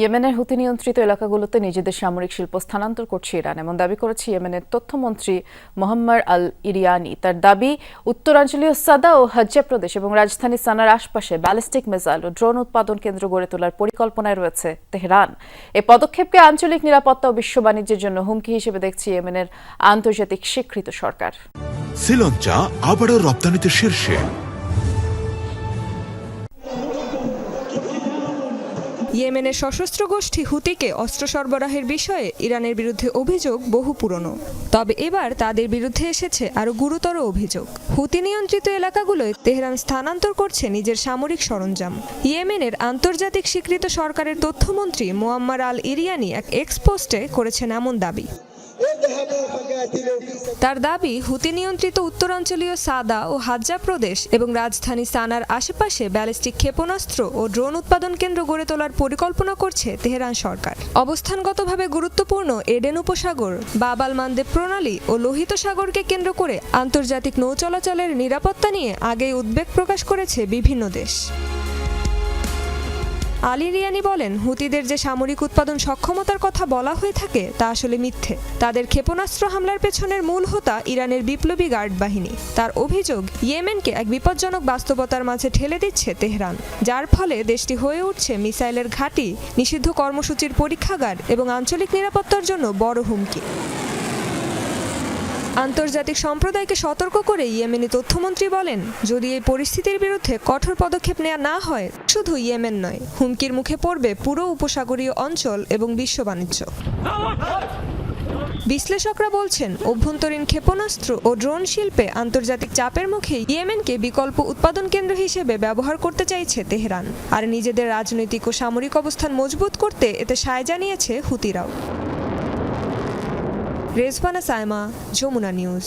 ইয়েমেনের হুতি নিয়ন্ত্রিত এলাকাগুলোতে নিজেদের সামরিক শিল্প স্থানান্তর করছে ইরান। এমন দাবি করেছে ইয়েমেনের তথ্যমন্ত্রী মোহাম্মদ আল ইরিয়ানি। তার দাবি, উত্তরাঞ্চলীয় সাদা ও হজ্জা প্রদেশ এবং রাজধানী সানার আশপাশে ব্যালিস্টিক মিসাইল ও ড্রোন উৎপাদন কেন্দ্র গড়ে তোলার পরিকল্পনায় রয়েছে তেহরান। এই পদক্ষেপকে আঞ্চলিক নিরাপত্তা ও বিশ্ব বাণিজ্যের জন্য হুমকি হিসেবে দেখছে ইয়েমেনের আন্তর্জাতিক স্বীকৃত সরকার। শ্রীলঙ্কা আবারও রপ্তানিতে শীর্ষে। ইয়েমেনের সশস্ত্র গোষ্ঠী হুতিকে অস্ত্র সরবরাহের বিষয়ে ইরানের বিরুদ্ধে অভিযোগ বহু পুরনো। তবে এবার তাদের বিরুদ্ধে এসেছে আরও গুরুতর অভিযোগ। হুতি নিয়ন্ত্রিত এলাকাগুলোয় তেহরান স্থানান্তর করছে নিজের সামরিক সরঞ্জাম। ইয়েমেনের আন্তর্জাতিক স্বীকৃত সরকারের তথ্যমন্ত্রী মোয়াম্মার আল ইরিয়ানি এক এক্সপোস্টে করেছেন এমন দাবি। তার দাবি, হুতি নিয়ন্ত্রিত উত্তরাঞ্চলীয় সাদা ও হাজ্জা প্রদেশ এবং রাজধানী সানার আশেপাশে ব্যালিস্টিক ক্ষেপণাস্ত্র ও ড্রোন উৎপাদন কেন্দ্র গড়ে তোলার পরিকল্পনা করছে তেহরান সরকার। অবস্থানগতভাবে গুরুত্বপূর্ণ এডেন উপসাগর, বাবাল মানদেব প্রণালী ও লোহিত সাগরকে কেন্দ্র করে আন্তর্জাতিক নৌ চলাচলের নিরাপত্তা নিয়ে আগেই উদ্বেগ প্রকাশ করেছে বিভিন্ন দেশ। আলী রিয়ানি বলেন, হুতিদের যে সামরিক উৎপাদন সক্ষমতার কথা বলা হয়ে থাকে, তা আসলে মিথ্যে। তাদের ক্ষেপণাস্ত্র হামলার পেছনের মূল হোতা ইরানের বিপ্লবী গার্ড বাহিনী। তার অভিযোগ, ইয়েমেনকে এক বিপজ্জনক বাস্তবতার মাঝে ঠেলে দিচ্ছে তেহরান, যার ফলে দেশটি হয়ে উঠছে মিসাইলের ঘাঁটি, নিষিদ্ধ কর্মসূচির পরীক্ষাগার এবং আঞ্চলিক নিরাপত্তার জন্য বড় হুমকি। আন্তর্জাতিক সম্প্রদায়কে সতর্ক করে ইয়েমেনি তথ্যমন্ত্রী বলেন, যদি এই পরিস্থিতির বিরুদ্ধে কঠোর পদক্ষেপ নেওয়া না হয়, শুধু ইয়েমেন নয়, হুমকির মুখে পড়বে পুরো উপসাগরীয় অঞ্চল এবং বিশ্ব বাণিজ্য। বিশ্লেষকরা বলছেন, অভ্যন্তরীণ ক্ষেপণাস্ত্র ও ড্রোন শিল্পে আন্তর্জাতিক চাপের মুখে ইয়েমেনকে বিকল্প উৎপাদন কেন্দ্র হিসেবে ব্যবহার করতে চাইছে তেহরান। আর নিজেদের রাজনৈতিক ও সামরিক অবস্থান মজবুত করতে এতে সায় জানিয়েছে হুতিরাও। রেজবানা সায়মা যমুনা নিউজ।